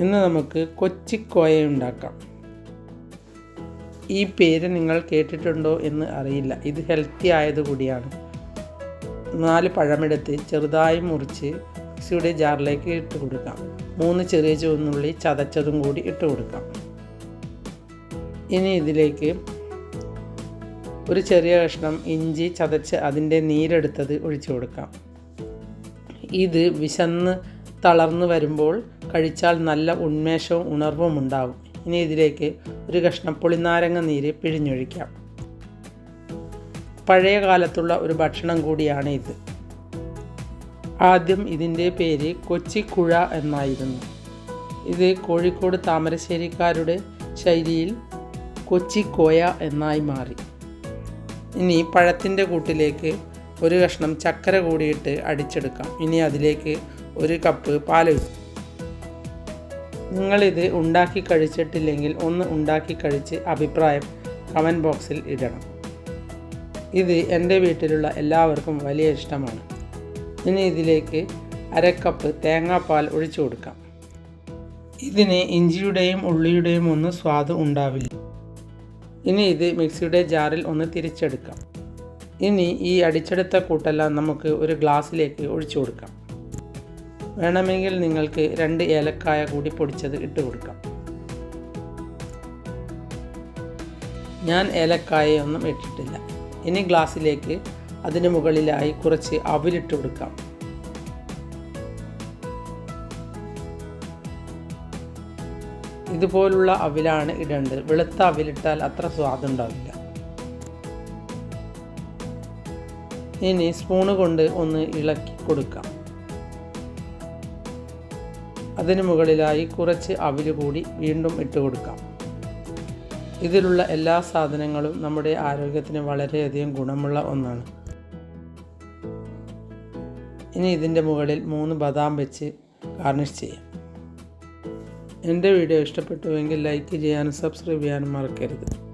ഇന്ന് നമുക്ക് കൊച്ചിക്കോയ ഉണ്ടാക്കാം ഈ പേര് നിങ്ങൾ കേട്ടിട്ടുണ്ടോ എന്ന് അറിയില്ല. ഇത് ഹെൽത്തി ആയതുകൂടിയാണ് നാല് പഴമെടുത്ത് ചെറുതായി മുറിച്ച് മിക്സിയുടെ ജാറിലേക്ക് ഇട്ട് കൊടുക്കാം. മൂന്ന് ചെറിയ ചുവന്നുള്ളി ചതച്ചതും കൂടി ഇട്ട് കൊടുക്കാം. ഇനി ഇതിലേക്ക് ഒരു ചെറിയ കഷ്ണം ഇഞ്ചി ചതച്ച് അതിന്റെ നീരെടുത്തത് ഒഴിച്ചു കൊടുക്കാം. ഇത് വിശന്ന് തളർന്നു വരുമ്പോൾ കഴിച്ചാൽ നല്ല ഉന്മേഷവും ഉണർവും ഉണ്ടാവും. ഇനി ഇതിലേക്ക് ഒരു കഷ്ണം പുളിനാരങ്ങ നീര് പിഴിഞ്ഞൊഴിക്കാം. പഴയ കാലത്തുള്ള ഒരു ഭക്ഷണം കൂടിയാണ് ഇത്. ആദ്യം ഇതിന്റെ പേര് കൊച്ചിക്കുഴ എന്നായിരുന്നു. ഇത് കോഴിക്കോട് താമരശ്ശേരിക്കാരുടെ ശൈലിയിൽ കൊച്ചിക്കോയ എന്നായി മാറി. ഇനി പഴത്തിന്റെ കൂട്ടിലേക്ക് ഒരു കഷ്ണം ചക്കര കൂടിയിട്ട് അടിച്ചെടുക്കാം. ഇനി അതിലേക്ക് ഒരു കപ്പ് പാലൊഴിക്കും. നിങ്ങളിത് ഉണ്ടാക്കി കഴിച്ചിട്ടില്ലെങ്കിൽ ഒന്ന് ഉണ്ടാക്കി കഴിച്ച് അഭിപ്രായം കമന്റ് ബോക്സിൽ ഇടണം. ഇത് എന്റെ വീട്ടിലുള്ള എല്ലാവർക്കും വലിയ ഇഷ്ടമാണ്. ഇനി ഇതിലേക്ക് അരക്കപ്പ് കപ്പ് തേങ്ങാപ്പാൽ ഒഴിച്ചു കൊടുക്കാം. ഇതിന് ഇഞ്ചിയുടെയും ഉള്ളിയുടെയും ഒന്നും സ്വാദ് ഉണ്ടാവില്ല. ഇനി ഇത് മിക്സിയുടെ ജാറിൽ ഒന്ന് തിരിച്ചെടുക്കാം. ഇനി ഈ അടിച്ചെടുത്ത കൂട്ടെല്ലാം നമുക്ക് ഒരു ഗ്ലാസ്സിലേക്ക് ഒഴിച്ചു കൊടുക്കാം. വേണമെങ്കിൽ നിങ്ങൾക്ക് രണ്ട് ഏലക്കായ കൂടി പൊടിച്ചത് ഇട്ട് കൊടുക്കാം. ഞാൻ ഏലക്കായൊന്നും ഇട്ടിട്ടില്ല. ഇനി ഗ്ലാസ്സിലേക്ക് അതിന് മുകളിലായി കുറച്ച് അവിലിട്ട് കൊടുക്കാം. ഇതുപോലുള്ള അവിലാണ് ഇടേണ്ടത്. വെളുത്ത അവിലിട്ടാൽ അത്ര സ്വാദുണ്ടാവില്ല ഇനി സ്പൂണ് കൊണ്ട് ഒന്ന് ഇളക്കി കൊടുക്കാം. അതിന് മുകളിലായി കുറച്ച് അവിൽ കൂടി വീണ്ടും ഇട്ട് കൊടുക്കാം. ഇതിലുള്ള എല്ലാ സാധനങ്ങളും നമ്മുടെ ആരോഗ്യത്തിന് വളരെയധികം ഗുണമുള്ള ഒന്നാണ്. ഇനി ഇതിന്റെ മുകളിൽ മൂന്ന് ബദാം വെച്ച് ഗാർണിഷ് ചെയ്യാം. എന്റെ വീഡിയോ ഇഷ്ടപ്പെട്ടുവെങ്കിൽ ലൈക്ക് ചെയ്യാനും സബ്സ്ക്രൈബ് ചെയ്യാനും മറക്കരുത്.